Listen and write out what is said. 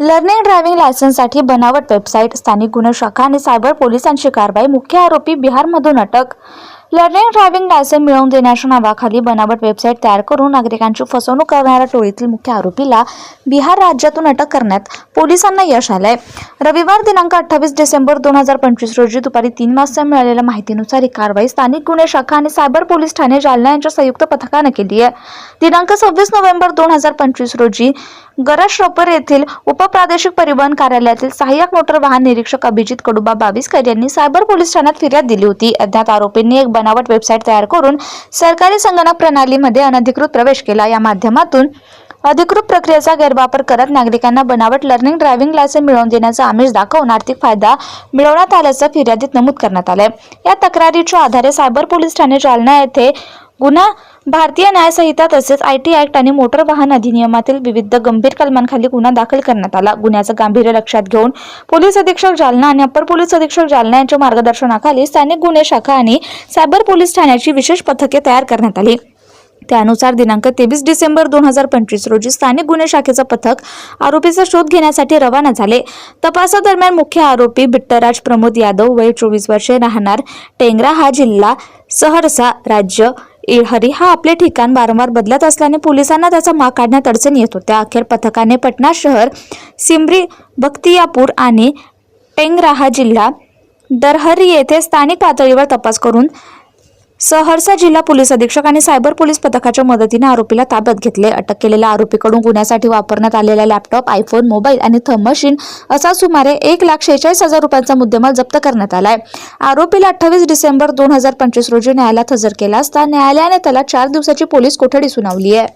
Learning driving लायसन्ससाठी बनावट website स्थानिक गुन्हे शाखा आणि सायबर पोलिसांची कारवाई मुख्य आरोपी बिहारमधून अटक. लर्निंग ड्रायव्हिंग लायसन्स मिळवून देण्याच्या नावाखाली बनावट वेबसाईट तयार करून नागरिकांची फसवणूक करणाऱ्या टोळीतील मुख्य आरोपीला बिहार राज्यातून अटक करण्यात पोलिसांना यश आलंय. रविवार दिनांक अठ्ठावीस डिसेंबर दोन हजार पंचवीस रोजी दुपारी तीन वाजता मिळालेल्या माहितीनुसार ही कारवाई स्थानिक गुन्हे शाखा आणि सायबर पोलीस ठाणे जालना यांच्या संयुक्त पथकानं केली आहे. दिनांक सव्वीस नोव्हेंबर दोन हजार पंचवीस रोजी गरज येथील उपप्रादेशिक परिवहन कार्यालयातील सहाय्यक मोटर वाहन निरीक्षक अभिजित कडुबा बावीसकर यांनी सायबर पोलीस ठाण्यात फिर्याद दिली होती. अज्ञात आरोपींनी एक बनावट वेबसाईट तयार करून सरकारी संगणक प्रणालीमध्ये अनधिकृत प्रवेश केला. या माध्यमातून अधिकृत प्रक्रियेचा गैरवापर करत नागरिकांना बनावट लर्निंग ड्रायव्हिंग लायसन्स मिळवून देण्याचा आमिष दाखवून आर्थिक फायदा मिळवण्यात आल्याचं फिर्यादीत नमूद करण्यात आलंय. या तक्रारीच्या आधारे सायबर पोलीस ठाणे जालना येथे गुन्हा भारतीय न्यायसंहिता तसेच आय टी ऍक्ट आणि मोटर वाहन अधिनियमातील विविध गंभीर कलमांखाली गुन्हा दाखल करण्यात आला. गुन्ह्याचं गांभीर्य लक्षात घेऊन पोलीस अधीक्षक जालना आणि अप्पर पोलीस अधीक्षक जालना यांच्या मार्गदर्शनाखाली स्थानिक गुन्हे शाखा आणि सायबर पोलीस ठाण्याची विशेष पथके तयार करण्यात आली. त्यानुसार दिनांक तेवीस डिसेंबर दोन हजार पंचवीस रोजी स्थानिक गुन्हे शाखेचं पथक आरोपीचा शोध घेण्यासाठी रवाना झाले. तपासादरम्यान मुख्य आरोपी बिट्टराज प्रमोद यादव वय चोवीस वर्षे राहणार टेंगरा हा जिल्हा सहरसा राज्य हरी हा आपले ठिकाण वारंवार बदलत असल्याने पोलिसांना त्याचा माग काढण्यात अडचण येत होत्या. अखेर पथकाने पटना शहर सिमरी बख्तियापूर आणि टेंगराहा जिल्हा दरहरी येथे स्थानिक पातळीवर तपास करून सहरसा जिल्हा पोलीस अधीक्षक आणि सायबर पोलीस पथकाच्या मदतीने आरोपीला ताब्यात घेतले. अटक केलेल्या आरोपीकडून गुन्ह्यासाठी वापरण्यात आलेला लॅपटॉप आयफोन मोबाईल आणि थम मशीन असा सुमारे एक लाख शेहेचाळीस हजार रुपयांचा मुद्देमाल जप्त करण्यात आलाय. आरोपीला अठ्ठावीस डिसेंबर दोन हजार पंचवीस रोजी न्यायालयात हजर केला असता न्यायालयाने त्याला चार दिवसाची पोलीस कोठडी सुनावली आहे.